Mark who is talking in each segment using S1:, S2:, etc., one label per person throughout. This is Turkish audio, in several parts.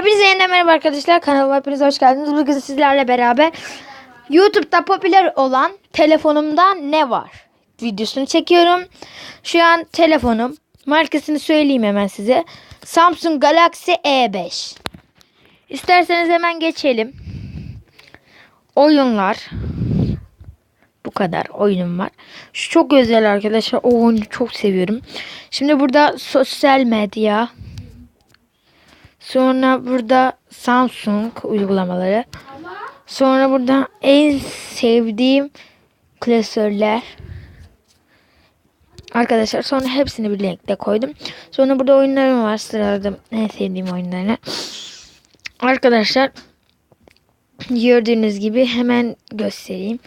S1: Hepinize yeniden merhaba arkadaşlar. Kanalıma hepiniz hoş geldiniz. Bugün sizlerle beraber YouTube'da popüler olan telefonumda ne var? Videosunu çekiyorum. Şu an telefonum. Markasını söyleyeyim hemen size. Samsung Galaxy E5. İsterseniz hemen geçelim. Oyunlar. Bu kadar oyunum var. Şu çok özel arkadaşlar. O oyunu çok seviyorum. Şimdi burada sosyal medya. Sonra burada Samsung uygulamaları. Sonra burada en sevdiğim klasörler. Arkadaşlar sonra hepsini birlikte koydum. Sonra burada oyunlarım var. Sıraladım en sevdiğim oyunlarını. Arkadaşlar gördüğünüz gibi hemen göstereyim.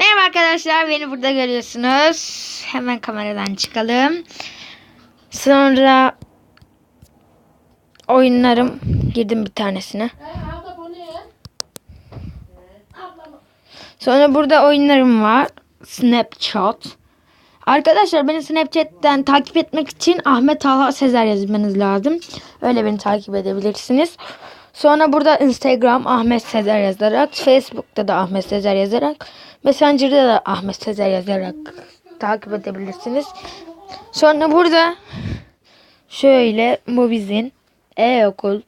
S1: Merhaba arkadaşlar beni burada görüyorsunuz. Hemen kameradan çıkalım. Sonra oyunlarım girdim bir tanesine. Sonra burada oyunlarım var. Snapchat. Arkadaşlar beni Snapchat'ten takip etmek için Ahmet Talha Sezer yazmanız lazım. Öyle beni takip edebilirsiniz. Sonra burada Instagram Ahmet Sezer yazarak, Facebook'ta da Ahmet Sezer yazarak, Messenger'da da Ahmet Sezer yazarak takip edebilirsiniz. Sonra burada şöyle Movizin, e-okul,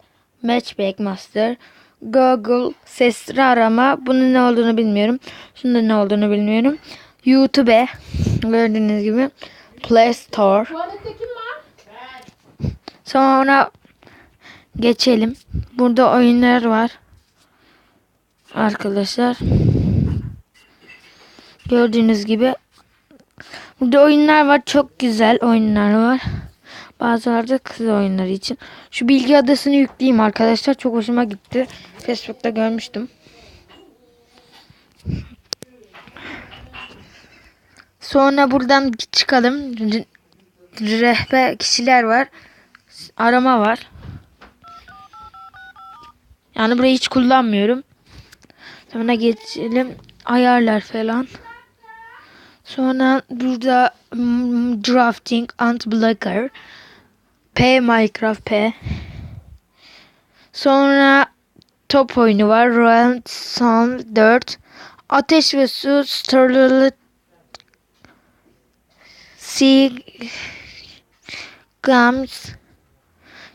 S1: Matchback Master, Google sesli arama. Bunun ne olduğunu bilmiyorum. Şunun da ne olduğunu bilmiyorum. YouTube gördüğünüz gibi Play Store. Sonra geçelim. Burada oyunlar var. Arkadaşlar. Gördüğünüz gibi. Burada oyunlar var. Çok güzel oyunlar var. Bazıları da kız oyunları için. Şu bilgi adasını yükleyeyim arkadaşlar. Çok hoşuma gitti. Facebook'ta görmüştüm. Sonra buradan çıkalım. Rehber kişiler var. Arama var. Yani burayı hiç kullanmıyorum. Sonra geçelim. Ayarlar falan. Sonra burada mm, drafting ant blocker. P Minecraft P. Sonra top oyunu var. Round Sun 4. Ateş ve Su Starlit Sea Gams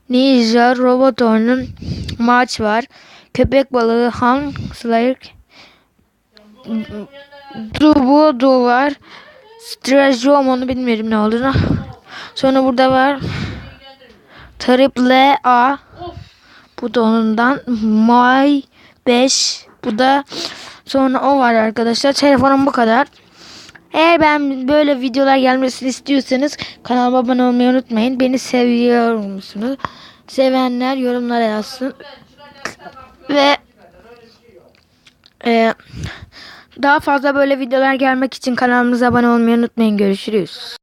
S1: Ninja robot oyunu maç var. Köpek balığı Han Slayer Dubu Du var. Strateji onu bilmiyorum ne olduğunu. Sonra burada var. Triple A. Bu da onundan. My 5. Bu da sonra o var arkadaşlar. Telefonum bu kadar. Eğer ben böyle videolar gelmesini istiyorsanız kanalıma abone olmayı unutmayın. Beni seviyor musunuz? Sevenler yorumlara yazsın. Ve e, daha fazla böyle videolar gelmek için kanalımıza abone olmayı unutmayın. Görüşürüz.